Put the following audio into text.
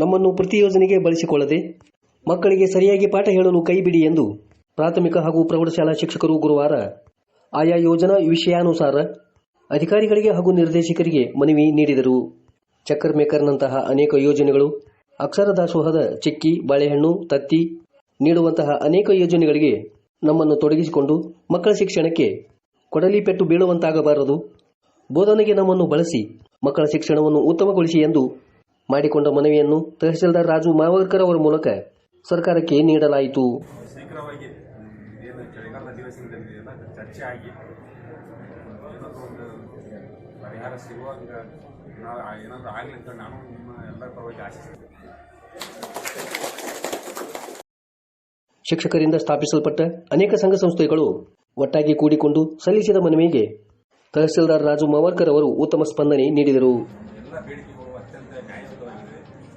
ನಮ್ಮನ್ನು ಪ್ರತಿ ಯೋಜನೆಗೆ ಬಳಸಿಕೊಳ್ಳದೆ ಮಕ್ಕಳಿಗೆ ಸರಿಯಾಗಿ ಪಾಠ ಹೇಳಲು ಕೈಬಿಡಿ ಎಂದು ಪ್ರಾಥಮಿಕ ಹಾಗೂ ಪ್ರೌಢಶಾಲಾ ಶಿಕ್ಷಕರು ಗುರುವಾರ ಆಯಾ ಯೋಜನಾ ವಿಷಯಾನುಸಾರ ಅಧಿಕಾರಿಗಳಿಗೆ ಹಾಗೂ ನಿರ್ದೇಶಕರಿಗೆ ಮನವಿ ನೀಡಿದರು. ಚಕ್ಕರ್ ಮೇಕರ್ನಂತಹ ಅನೇಕ ಯೋಜನೆಗಳು ಅಕ್ಷರ ದಾಸೋಹದ ಚಿಕ್ಕಿ, ಬಾಳೆಹಣ್ಣು, ತತ್ತಿ ನೀಡುವಂತಹ ಅನೇಕ ಯೋಜನೆಗಳಿಗೆ ನಮ್ಮನ್ನು ತೊಡಗಿಸಿಕೊಂಡು ಮಕ್ಕಳ ಶಿಕ್ಷಣಕ್ಕೆ ಕೊಡಲಿ ಪೆಟ್ಟು ಬೀಳುವಂತಾಗಬಾರದು. ಬೋಧನೆಗೆ ನಮ್ಮನ್ನು ಬಳಸಿ ಮಕ್ಕಳ ಶಿಕ್ಷಣವನ್ನು ಉತ್ತಮಗೊಳಿಸಿ ಎಂದು ಮಾಡಿಕೊಂಡ ಮನವಿಯನ್ನು ತಹಸೀಲ್ದಾರ್ ರಾಜು ಮಾವರ್ಕರ್ ಅವರ ಮೂಲಕ ಸರ್ಕಾರಕ್ಕೆ ನೀಡಲಾಯಿತು. ಶೀಘ್ರವಾಗಿ ಏನು ಚಳಿಗಾಲದ ಅಧಿವೇಶನದಲ್ಲಿ ಎಲ್ಲ ಚರ್ಚೆ ಆಗಿ ಏನಾದರೂ ಒಂದು ಪರಿಹಾರ ಸಿಗುವಂಗ ನಾವು ಏನಾದರೂ ಆಗಲಿ ಅಂತ ನಾನು ನಿಮ್ಮ ಎಲ್ಲರ ಪರವಾಗಿ ಆಶಿಸ್ತೀನಿ. ಶಿಕ್ಷಕರಿಂದ ಸ್ಥಾಪಿಸಲ್ಪಟ್ಟ ಅನೇಕ ಸಂಘ ಸಂಸ್ಥೆಗಳು ಒಟ್ಟಾಗಿ ಕೂಡಿಕೊಂಡು ಸಲ್ಲಿಸಿದ ಮನವಿಗೆ ತಹಸೀಲ್ದಾರ್ ರಾಜು ಮಾವರ್ಕರ್ ಅವರು ಉತ್ತಮ ಸ್ಪಂದನೆ ನೀಡಿದರು. 正在改这个东。